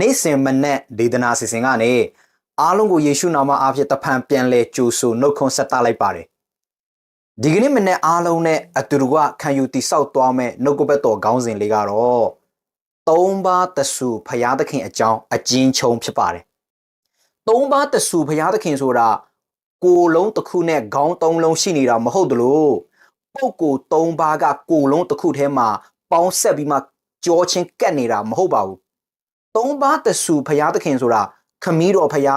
နေ့စဉ်မနေ့ဒေသနာစီစဉ်ကနေအားလုံးကိုယေရှုနာမအားဖြင့်တဖန်ပြန်လဲကြိုဆိုနှုတ်ခွန်းဆက်တာလိုက်ပါတယ်ဒီကနေ့မနေ့အားလုံးနဲ့အတူတူကခံယူတိဆောက်သွားမဲ့နှုတ်ကပတ်တော်ခေါင်းစဉ်လေးကတော့သုံးပါးတဆူဖရာသခင်အကြောင်းအကျဉ်းချုပ်ဖြစ်ပါတယ်သုံးပါးတဆူဖရာသခင်ဆိုတာကိုယ်လုံးတစ်ခုနဲ့ခေါင်းသုံးလုံးရှိနေတာမဟုတ်တလို့ပုပ်ကိုသုံးပါးကကိုယ်လုံးတစ်ခုထဲမှာပေါင်းဆက်ပြီးမှကြောချင်းကတ်နေတာမဟုတ်ပါဘူး သုံးပါးတဆူဖရာသခင်ဆိုတာခမီးတော်ဖရာ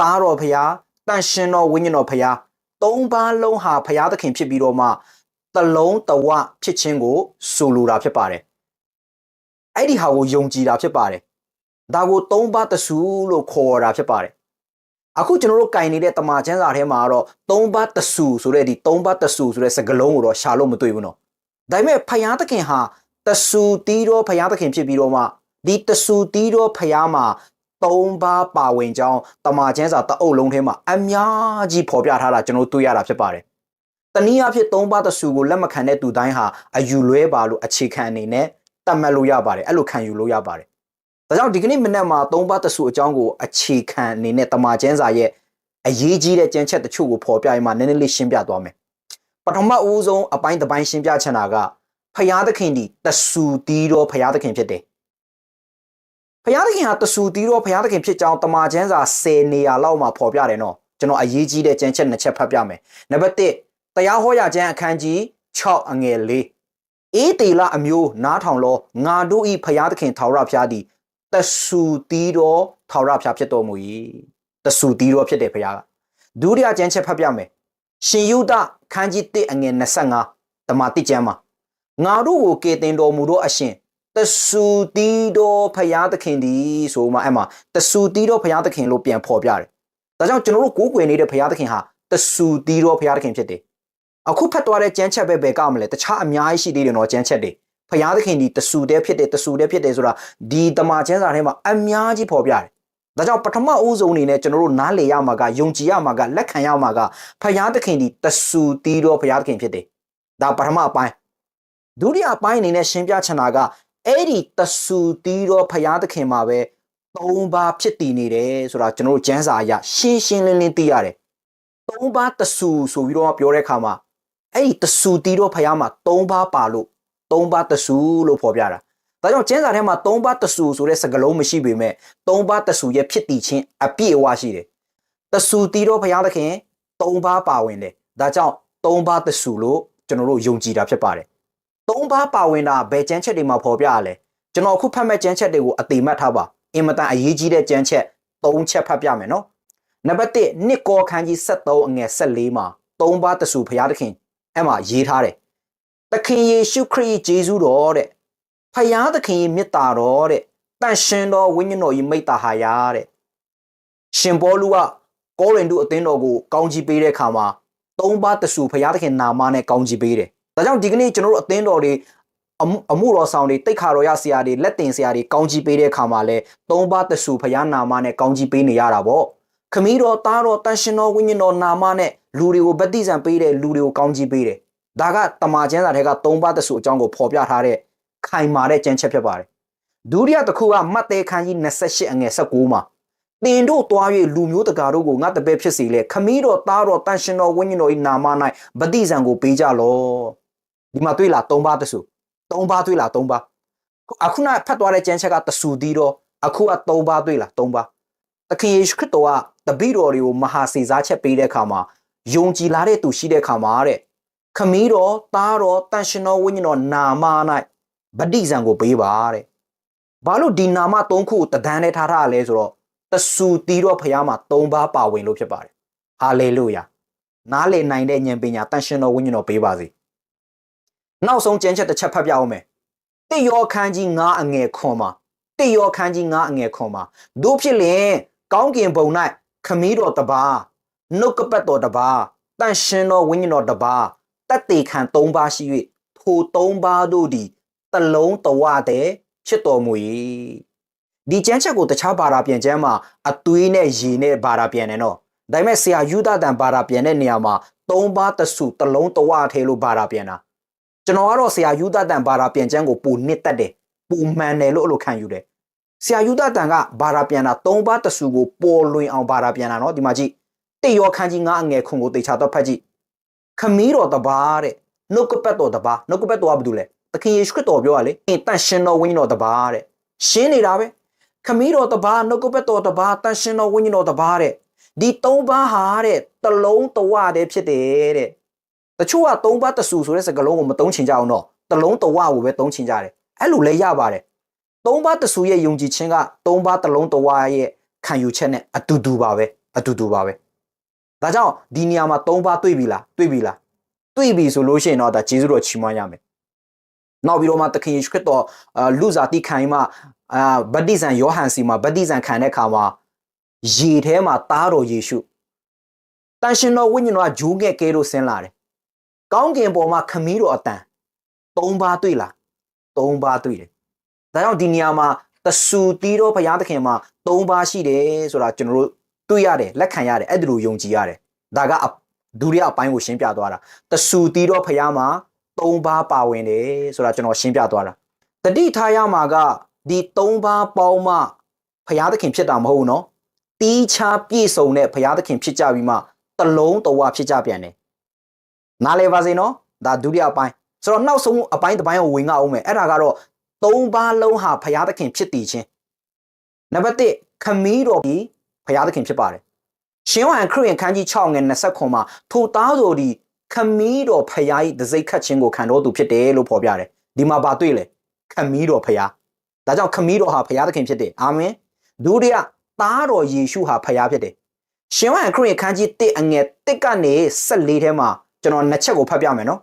သားတော်ဖရာတန်ရှင်တော်ဝိညာဉ်တော်ဖရာသုံးပါးလုံးဟာဖရာသခင်ဖြစ်ပြီးတော့မှတလုံးတဝဖြစ်ခြင်းကိုဆိုလိုတာဖြစ်ပါတယ်အဲ့ဒီဟာကိုယုံကြည်တာဖြစ်ပါတယ်ဒါကိုသုံးပါးတဆူလို့ခေါ်တာဖြစ်ပါတယ်အခုကျွန်တော်တို့ကင်နေတဲ့တမန်ကျမ်းစာထဲမှာကတော့သုံးပါးတဆူဆိုတဲ့ဒီသုံးပါးတဆူဆိုတဲ့စကားလုံးကိုတော့ရှာလို့မတွေ့ဘူးနော်ဒါပေမဲ့ဖယားသခင်ဟာတဆူတီးတော့ဖယားသခင်ဖြစ်ပြီးတော့မှ ဒီတဆူတီးတော့ဖယားမှာသုံးပါးပါဝင်ကြောင်းတမန်ကျမ်းစာတအုပ်လုံးထဲမှာအများကြီးဖော်ပြထားတာကျွန်တော်တွေ့ရတာဖြစ်ပါတယ်တနည်းအားဖြင့်သုံးပါးတဆူကိုလက်မခံတဲ့သူတိုင်းဟာအယူလွဲပါလို့အခြေခံအနေနဲ့တတ်မှတ်လို့ရပါတယ်အဲ့လိုခံယူလို့ရပါတယ်ဒါကြောင့်ဒီကနေ့မနေ့မှာသုံးပါးတဆူအကြောင်းကိုအခြေခံအနေနဲ့တမန်ကျမ်းစာရဲ့အရေးကြီးတဲ့ကြံချက်တချို့ကိုဖော်ပြရင်မှနည်းနည်းလေးရှင်းပြသွားမယ်ပထမဦးဆုံးအပိုင်းတစ်ပိုင်းရှင်းပြချင်တာကဖယားသခင်ဒီတဆူတီးတော့ဖယားသခင်ဖြစ်တယ် ဖယားသခင်ဟာတဆူတီးတော့ဖယားသခင်ဖြစ်ကြောင်းတမန်ကျမ်းစာ10နေရာလောက်မှာဖော်ပြတယ်နော်ကျွန်တော်အရေးကြီးတဲ့ကြံချက်နှစ်ချက်ဖတ်ပြမယ်နံပါတ်1တရားဟောရာကျမ်းအခန်းကြီး6အငယ်4အေးတေလအမျိုးနားထောင်လောငါတို့ဤဖယားသခင်ထာဝရဘုရားသည်တဆူတီးတော့ထာဝရဘုရားဖြစ်တော်မူ၏တဆူတီးတော့ဖြစ်တယ်ဖယားကဒုတိယကျမ်းချက်ဖတ်ပြမယ်ရှင်ယုဒခန်းကြီး1အငယ်25တမန်တိကျမ်းမှာငါတို့ကိုကေတင်တော်မူသောအရှင် တဆူတီးတော်ဖယားသခင်ဒီဆိုမှအဲ့မှာတဆူတီးတော်ဖယားသခင်လို့ပြန်ဖော်ပြတယ်ဒါကြောင့်ကျွန်တော်တို့ကိုးကွယ်နေတဲ့ဖယားသခင်ဟာတဆူတီးတော်ဖယားသခင်ဖြစ်တယ်အခုဖတ်သွားတဲ့ကျမ်းချက်ပဲပဲကမလဲတခြားအများကြီးရှိသေးတယ်နော်ကျမ်းချက်တွေဖယားသခင်ဒီတဆူတဲ့ဖြစ်တယ်တဆူတဲ့ဖြစ်တယ်ဆိုတာဒီတမန်ကျမ်းစာထဲမှာအများကြီးဖော်ပြတယ်ဒါကြောင့်ပထမဦးဆုံးအနေနဲ့ကျွန်တော်တို့နားလည်ရမှာကယုံကြည်ရမှာကလက်ခံရမှာကဖယားသခင်ဒီတဆူတီးတော်ဖယားသခင်ဖြစ်တယ်ဒါပထမအပိုင်းဒုတိယအပိုင်းအနေနဲ့ရှင်းပြချင်တာက အဲ့ဒီတဆူတီးတော်ဖယားသခင်မှာပဲသုံးပါးဖြစ်တည်နေတယ်ဆိုတာကျွန်တော်တို့ကျမ်းစာအရရှင်းရှင်းလင်းလင်းသိရတယ်သုံးပါးတဆူဆိုပြီးတော့ပြောတဲ့အခါမှာအဲ့ဒီတဆူတီးတော်ဖယားမှာသုံးပါးပါလို့သုံးပါးတဆူလို့ဖော်ပြတာဒါကြောင့်ကျမ်းစာထဲမှာသုံးပါးတဆူဆိုတဲ့စကားလုံးမရှိပေမဲ့သုံးပါးတဆူရဲ့ဖြစ်တည်ခြင်းအပြည့်အဝရှိတယ်တဆူတီးတော်ဖယားသခင်သုံးပါးပါဝင်တယ်ဒါကြောင့်သုံးပါးတဆူလို့ကျွန်တော်တို့ယုံကြည်တာဖြစ်ပါတယ် သုံးပါးပါဝင်တာဘယ်ကျမ်းချက်တွေမှာဖော်ပြရလဲကျွန်တော်အခုဖတ်မဲ့ကျမ်းချက်တွေကိုအတိမတ်ထားပါအင်မတန်အရေးကြီးတဲ့ကျမ်းချက်၃ချက်ဖတ်ပြမယ်နော်နံပါတ်1နှစ်ကောခန်းကြီး73အငယ်14မှာသုံးပါးတဆူဖယားသခင်အဲ့မှာရေးထားတယ်သခင်ယေရှုခရစ်ဂျေဇုတော်တဲ့ဖယားသခင်ရဲ့မေတ္တာတော်တဲ့တန်ရှင်တော်ဝိညာဉ်တော်ရဲ့မိတ္တာဟာယာတဲ့ရှင်ပေါလုကကောရိန္သုအသင်းတော်ကိုကောင်းကြီးပေးတဲ့အခါမှာသုံးပါးတဆူဖယားသခင်နာမနဲ့ကောင်းကြီးပေးတယ်။ ဒါကြောင့်ဒီကနေ့ကျွန်တော်တို့အသင်းတော်တွေအမှုအမှုတော်ဆောင်တွေတိတ်ခါတော်ရဆရာတွေလက်တင်ဆရာတွေကောင်းကြီးပေးတဲ့အခါမှာလဲသုံးပါးတဆူဖယားနာမနဲ့ကောင်းကြီးပေးနေရတာပေါ့။ခမီးတော်သားတော်တန်ရှင်တော်ဝိညာဉ်တော်နာမနဲ့လူတွေကိုဗတ္တိဇံပေးတဲ့လူတွေကိုကောင်းကြီးပေးတယ်။ဒါကတမန်ကျမ်းစာထဲကသုံးပါးတဆူအကြောင်းကိုဖော်ပြထားတဲ့ခိုင်မာတဲ့ကျမ်းချက်ဖြစ်ပါတယ်ဒုတိယတစ်ခုကမတ်သေးခန်းကြီး28အငယ်19မှာတင်တို့တွား၍လူမျိုးတကာတို့ကိုငါတပည့်ဖြစ်စေလေခမီးတော်သားတော်တန်ရှင်တော်ဝိညာဉ်တော်၏နာမ၌ဗတိဇံကိုပေးကြလော ဒီမှာတွေ့လား၃ပါးတဆူ၃ပါးတွေ့လား၃ပါးအခုနဖတ်သွားတဲ့ကျမ်းချက်ကတဆူတီးတော့အခုက၃ပါးတွေ့လား၃ပါးသခင်ယေရှုခရစ်တော်ကတပည့်တော်တွေကိုမဟာစေစားချက်ပေးတဲ့အခါမှာယုံကြည်လာတဲ့သူရှိတဲ့အခါမှာတဲ့ခမီးတော်သားတော်တန်ရှင်တော်ဝိညာဉ်တော်နာမ၌ဗတ္တိဇံကိုပေးပါတဲ့ဘာလို့ဒီနာမ၃ခုကိုတဒန်းနဲ့ထားထားရလဲဆိုတော့တဆူတီးတော့ဖရားမှာ၃ပါးပါဝင်လို့ဖြစ်ပါတယ်ဟာလေလုယာနားလေနိုင်တဲ့ဉာဏ်ပညာတန်ရှင်တော်ဝိညာဉ်တော်ပေးပါစေ နောက်ဆုံးကျမ်းချက်တစ်ချက်ဖတ်ပြအောင်မယ်တိယောခန်းကြီး9အငယ်ခွန်မှာတိယောခန်းကြီး9အငယ်ခွန်မှာတို့ဖြစ်လင်ကောင်းကင်ဘုံ၌ခမီးတော်တပါးနှုတ်ကပတ်တော်တပါးတန်ရှင်တော်ဝိညာဉ်တော်တပါးတက်တေခံ၃ပါးရှိ၍ထို၃ပါးတို့သည်တလုံးတဝတဲ့ဖြစ်တော်မူ၏ဒီကျမ်းချက်ကိုတခြားဘာသာပြန်ကျမ်းမှာအသွေးနဲ့ရေနဲ့ဘာသာပြန်တယ်နော်ဒါပေမဲ့ဆရာယူဒတန်ဘာသာပြန်တဲ့နေရာမှာသုံးပါးတစုတလုံးတဝထဲလို့ဘာသာပြန်တာ ကျွန်တော်ကတော့ဆရာယူဒတန်ဘာသာပြန်ကျမ်းကိုပူနစ်တက်တယ်ပူမှန်တယ်လို့အဲ့လိုခံယူတယ်ဆရာယူဒတန်ကဘာသာပြန်တာ၃ပါးတဆူကိုပေါ်လွင်အောင်ဘာသာပြန်တာနော်ဒီမှာကြည့်တိတ်ရောခန်းကြီးငါအငယ်ခွန်ကိုတေချာတော့ဖတ်ကြည့်ခမီးတော်တပါးတဲ့နှုတ်ကပတ်တော်တပါးနှုတ်ကပတ်တော်ကဘာတူလဲသခင်ယေရှုခရစ်တော်ပြောရလေအင်းတန်ရှင်တော်ဝိညာဉ်တော်တပါးတဲ့ရှင်းနေတာပဲခမီးတော်တပါးနှုတ်ကပတ်တော်တပါးတန်ရှင်တော်ဝိညာဉ်တော်တပါးတဲ့ဒီ၃ပါးဟာတဲ့တလုံးတဝတည်းဖြစ်တယ်တဲ့ တချို့က၃ပါးတဆူဆိုတဲ့စကားလုံးကိုမသုံးချင်ကြအောင်တော့တလုံးတဝကိုပဲသုံးချင်ကြတယ်အဲ့လိုလဲရပါတယ်သုံးပါးတဆူရဲ့ယုံကြည်ခြင်းကသုံးပါးတလုံးတဝရဲ့ခံယူချက်နဲ့အတူတူပါပဲအတူတူပါပဲဒါကြောင့်ဒီနေရာမှာသုံးပါးတွေ့ပြီလားတွေ့ပြီလားတွေ့ပြီဆိုလို့ရှိရင်တော့ဒါဂျေဇုတော်ချီးမွမ်းရမယ်နောက်ပြီးတော့မှသခင်ယေရှုခရစ်တော်အာလူစားတိခံမှအာဗတ္တိဇံယောဟန်စီမှာဗတ္တိဇံခံတဲ့အခါမှာရေထဲမှာသားတော်ယေရှုတန်ရှင်တော်ဝိညာဉ်တော်ကဂျိုးငယ်ကဲလို့ဆင်းလာတယ် ကောင်းကင်ပေါ်မှာခမီးတော်အတန်သုံးပါးတွေ့လားသုံးပါးတွေ့တယ်ဒါကြောင့်ဒီနေရာမှာတဆူတီးတော်ဘုရားသခင်မှာသုံးပါးရှိတယ်ဆိုတာကျွန်တော်တို့တွေ့ရတယ်လက်ခံရတယ်အဲ့ဒါလိုယုံကြည်ရတယ်ဒါကအဒုတိယအပိုင်းကိုရှင်းပြသွားတာတဆူတီးတော်ဘုရားမှာသုံးပါးပါဝင်တယ်ဆိုတာကျွန်တော်ရှင်းပြသွားတာတတိထားရမှာကဒီသုံးပါးပေါင်းမှဘုရားသခင်ဖြစ်တာမဟုတ်ဘူးနော်တီးခြားပြည့်စုံတဲ့ဘုရားသခင်ဖြစ်ကြပြီးမှတလုံးတဝဖြစ်ကြပြန်တယ် နားလည်ပါစေနော်ဒါဒုတိယအပိုင်းဆိုတော့နောက်ဆုံးအပိုင်းတစ်ပိုင်းကိုဝင်ငါအောင်မယ်အဲ့ဒါကတော့သုံးပါးလုံးဟာဘုရားသခင်ဖြစ်တည်ခြင်းနံပါတ်1ခမီးတော်ဒီဘုရားသခင်ဖြစ်ပါတယ်ရှင်ဟန်ခရစ်ယာန်ခန်းကြီး6ငယ်29မှာထိုသားတော်ဒီခမီးတော်ဖျားဤဒစိတ်ခတ်ခြင်းကိုခံတော်သူဖြစ်တယ်လို့ဖော်ပြတယ်ဒီမှာပါတွေ့လေခမီးတော်ဖျားဒါကြောင့်ခမီးတော်ဟာဖျားသခင်ဖြစ်တယ်အာမင်ဒုတိယသားတော်ယေရှုဟာဖျားဖြစ်တယ်ရှင်ဟန်ခရစ်ယာန်ခန်းကြီး1အငယ်1ကနေ14ထဲမှာ ကျွန်တော်နှစ်ချက်ကိုဖတ်ပြမယ်နော်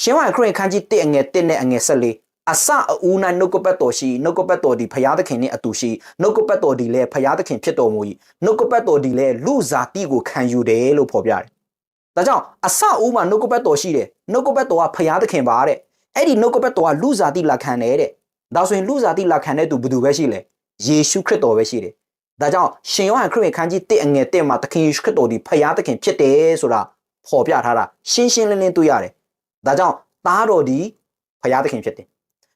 ရှင်ဟန်ခရစ်ယာန်ခန်းကြီး1အငယ်1နဲ့အငယ်14အစအဦး၌နှုတ်ကပတ်တော်ရှိနှုတ်ကပတ်တော်ဒီဖျားသခင်နှင့်အတူရှိနှုတ်ကပတ်တော်ဒီလည်းဖျားသခင်ဖြစ်တော်မူ၏နှုတ်ကပတ်တော်ဒီလည်းလူဇာတိကိုခံယူတယ်လို့ဖော်ပြတယ်။ဒါကြောင့်အစအဦးမှာနှုတ်ကပတ်တော်ရှိတယ်နှုတ်ကပတ်တော်ကဖျားသခင်ပါတဲ့အဲ့ဒီနှုတ်ကပတ်တော်ကလူဇာတိလာခံတယ်တဲ့ဒါဆိုရင်လူဇာတိလာခံတဲ့သူဘယ်သူပဲရှိလဲယေရှုခရစ်တော်ပဲရှိတယ်။ဒါကြောင့်ရှင်ယောဟန်ခရစ်ယာန်ခန်းကြီး1အငယ်1မှာသခင်ယေရှုခရစ်တော်ဒီဖျားသခင်ဖြစ်တယ်ဆိုတာ ဖော်ပြထားတာရှင်းရှင်းလင်းလင်းတွေ့ရတယ်။ဒါကြောင့်သားတော်ဒီဖျားသခင်ဖြစ်တယ်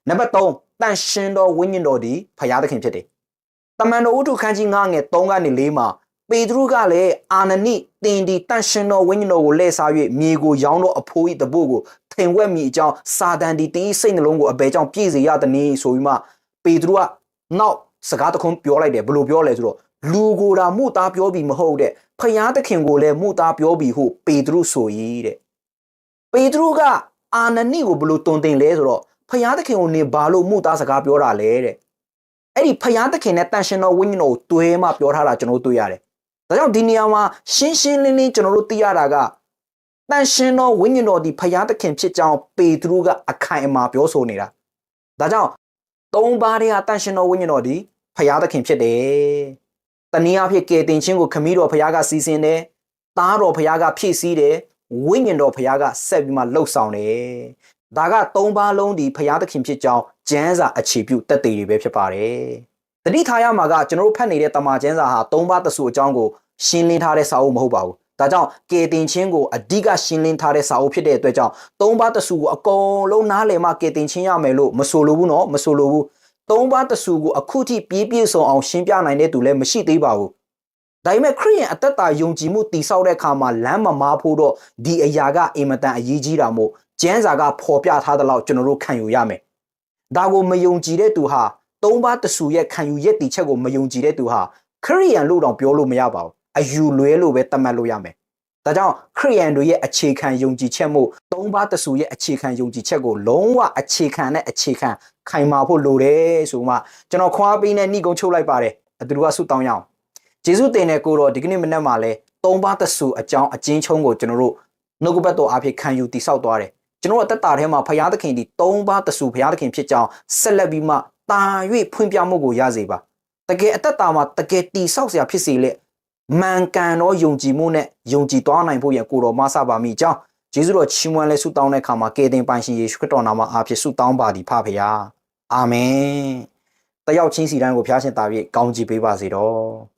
နံပါတ်3တန်ရှင်တော်ဝိညာဉ်တော်ဒီဖရာသခင်ဖြစ်တယ်။တမန်တော်ဥထုခန်းကြီး9ငယ်3ကနေ4မှာပေတရုကလည်းအာနနိတင်ဒီတန်ရှင်တော်ဝိညာဉ်တော်ကိုလှည့်စား၍မြေကိုရောင်းတော့အဖိုးဤတပုတ်ကိုထိန်ဝက်မိအကြောင်းစာတန်ဒီတင်းစိတ်နှလုံးကိုအဘယ်ကြောင့်ပြည့်စေရသနည်းဆိုပြီးမှပေတရုကနောက်စကားတခွန်းပြောလိုက်တယ်ဘယ်လိုပြောလဲဆိုတော့ လူကိုယ်တာမှုသားပြောပြီးမဟုတ်တဲ့ဖရာသခင်ကိုလည်းမှုသားပြောပြီးဟုပေတရုဆိုရည်တဲ့ပေတရုကအာနနိကိုဘယ်လိုတုံတင်လဲဆိုတော့ဖယားသခင်ကိုနေဘာလို့မှုသားစကားပြောတာလဲတဲ့အဲ့ဒီဖယားသခင်နဲ့တန်ရှင်တော်ဝိညာဉ်တော်ကိုတွဲမှပြောထားတာကျွန်တော်တွေ့ရတယ်ဒါကြောင့်ဒီနေရာမှာရှင်းရှင်းလင်းလင်းကျွန်တော်တို့သိရတာကတန်ရှင်တော်ဝိညာဉ်တော်ဒီဖယားသခင်ဖြစ်ကြောင်းပေတရုကအခိုင်အမာပြောဆိုနေတာဒါကြောင့်သုံးပါးတွေကတန်ရှင်တော်ဝိညာဉ်တော်ဒီဖယားသခင်ဖြစ်တယ် တနည်းအားဖြင့်ကေတင်ချင်းကိုခမည်းတော်ဖယားကစီစဉ်တယ်သားတော်ဖယားကဖြည့်ဆည်းတယ်ဝိညာဉ်တော်ဖယားကဆက်ပြီးမှလှုပ်ဆောင်တယ်ဒါကသုံးပါးလုံးဒီဖရာသခင်ဖြစ်ကြောင်းကျမ်းစာအခြေပြုတက်သေးတွေပဲဖြစ်ပါတယ်။တတိထားရမှာကကျွန်တော်တို့ဖတ်နေတဲ့တမန်ကျမ်းစာဟာသုံးပါးတဆူအကြောင်းကိုရှင်းလင်းထားတဲ့စာအုပ်မဟုတ်ပါဘူး။ဒါကြောင့်ကေတင်ချင်းကိုအဓိကရှင်းလင်းထားတဲ့စာအုပ်ဖြစ်တဲ့အတွက်ကြောင့်သုံးပါးတဆူကိုအကုန်လုံးနားလည်မှကေတင်ချင်းရမယ်လို့မဆိုလိုဘူးနော်မဆိုလိုဘူး။ သုံးပါးတဆူကိုအခုထိပြည့်ပြည့်စုံအောင်ရှင်းပြနိုင်တဲ့သူလည်းမရှိသေးပါဘူး။ဒါပေမဲ့ခရိယန်အသက်တာယုံကြည်မှုတည်ဆောက်တဲ့အခါမှာလမ်းမမားဖို့တော့ဒီအရာကအင်မတန်အရေးကြီးတာမို့ကျမ်းစာကဖော်ပြထားတဲ့လောက်ကျွန်တော်တို့ခံယူရမယ်။ဒါကိုမယုံကြည်တဲ့သူဟာသုံးပါးတဆူရဲ့ခံယူရက်တီချက်ကိုမယုံကြည်တဲ့သူဟာခရိယန်လို့တော့ပြောလို့မရပါဘူး။အယူလွဲလို့ပဲသတ်မှတ်လို့ရမယ်။ ဒါကြောင့်ခရိယန်တွေရဲ့အခြေခံယုံကြည်ချက်မှုသုံးပါးတဆူရဲ့အခြေခံယုံကြည်ချက်ကိုလုံးဝအခြေခံနဲ့အခြေခံခိုင်မာဖို့လိုတယ်ဆိုမှကျွန်တော်ခွာပေးနဲ့နှိကုံချုပ်လိုက်ပါတယ်။အတူတူကဆုတောင်းရအောင်။ဂျေဇုတင်တဲ့ကိုတော့ဒီကနေ့မနေ့မှလည်းသုံးပါးတဆူအကြောင်းအကျဉ်းချုံးကိုကျွန်တော်တို့နှုတ်ကပတ်တော်အဖြစ်ခံယူတိဆောက်သွားတယ်။ကျွန်တော်အသက်တာထဲမှာဖရာသခင်ဒီ၃ပါးတဆူဖရာသခင်ဖြစ်ကြောင်းဆက်လက်ပြီးမှတာ၍ဖွင့်ပြမှုကိုရစေပါတကယ်အသက်တာမှာတကယ်တိဆောက်စရာဖြစ်စေလေ မှန်ကန်သောယုံကြည်မှုနဲ့ယုံကြည်သွားနိုင်ဖို့ရန်ကိုတော်မဆပါမိကြောင်းယေရှုတော်ချီးမွမ်းလဲဆုတောင်းတဲ့အခါမှာကေတင်ပိုင်ရှင်ယေရှုခရစ်တော်နာမအားဖြင့်ဆုတောင်းပါသည်ဖဖရာအာမင်တယောက်ချင်းစီတိုင်းကိုဖျားရှင်တာ၍ကောင်းချီးပေးပါစေတော့